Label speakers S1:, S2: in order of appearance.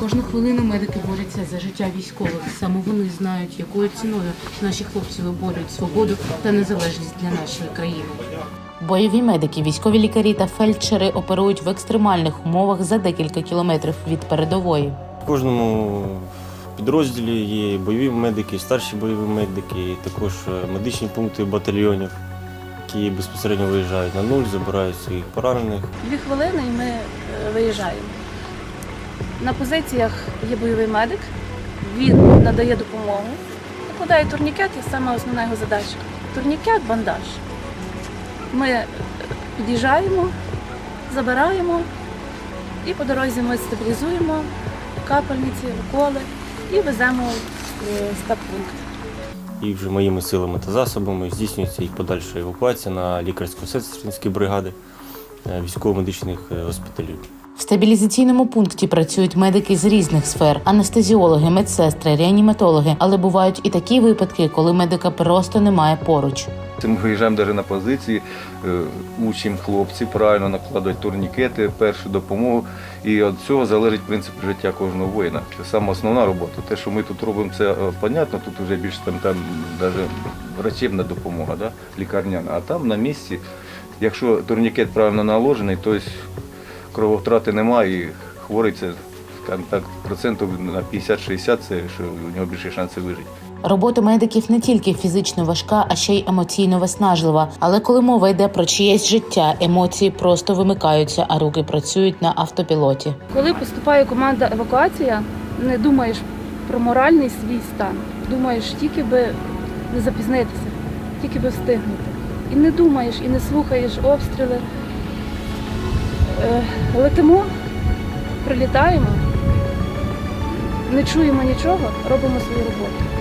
S1: Кожну хвилину медики борються за життя військових. Саме вони знають, якою ціною наші хлопці виборюють свободу та незалежність для нашої країни. Бойові медики, військові лікарі та фельдшери оперують в екстремальних умовах за декілька кілометрів від передової.
S2: В кожному підрозділі є бойові медики, старші бойові медики, і також е, медичні пункти батальйонів, які безпосередньо виїжджають на нуль, забирають своїх поранених.
S3: Дві хвилини і ми е, виїжджаємо. На позиціях є бойовий медик, він надає допомогу, накладає турнікет і саме основна його задача. Турнікет, бандаж. Ми під'їжджаємо, забираємо і по дорозі ми стабілізуємо капельниці, уколи і веземо в е, спецпункт.
S2: І вже моїми силами та засобами здійснюється їх подальша евакуація на лікарсько-сестринські бригади е, військово-медичних е, госпіталів.
S1: В стабілізаційному пункті працюють медики з різних сфер: анестезіологи, медсестри, реаніматологи. Але бувають і такі випадки, коли медика просто немає поруч.
S4: Ми виїжджаємо навіть на позиції, е, учимо хлопці правильно накладувати турнікети, першу допомогу. І від цього залежить принцип життя кожного воїна. Це саме основна робота. Те, що ми тут робимо, це е, понятно, тут вже більше там, там навіть врачебна допомога, да? лікарняна. А там на місці, якщо турнікет правильно наложений, то крововтрати немає і хворий це скажімо так, процентів на 50-60 це що у нього більше шанси вижити.
S1: Робота медиків не тільки фізично важка, а ще й емоційно виснажлива. Але коли мова йде про чиєсь життя, емоції просто вимикаються, а руки працюють на автопілоті.
S3: Коли поступає команда евакуація, не думаєш про моральний свій стан. Думаєш тільки би не запізнитися, тільки би встигнути. І не думаєш, і не слухаєш обстріли. Е, Летимо, прилітаємо, не чуємо нічого, робимо свою роботу.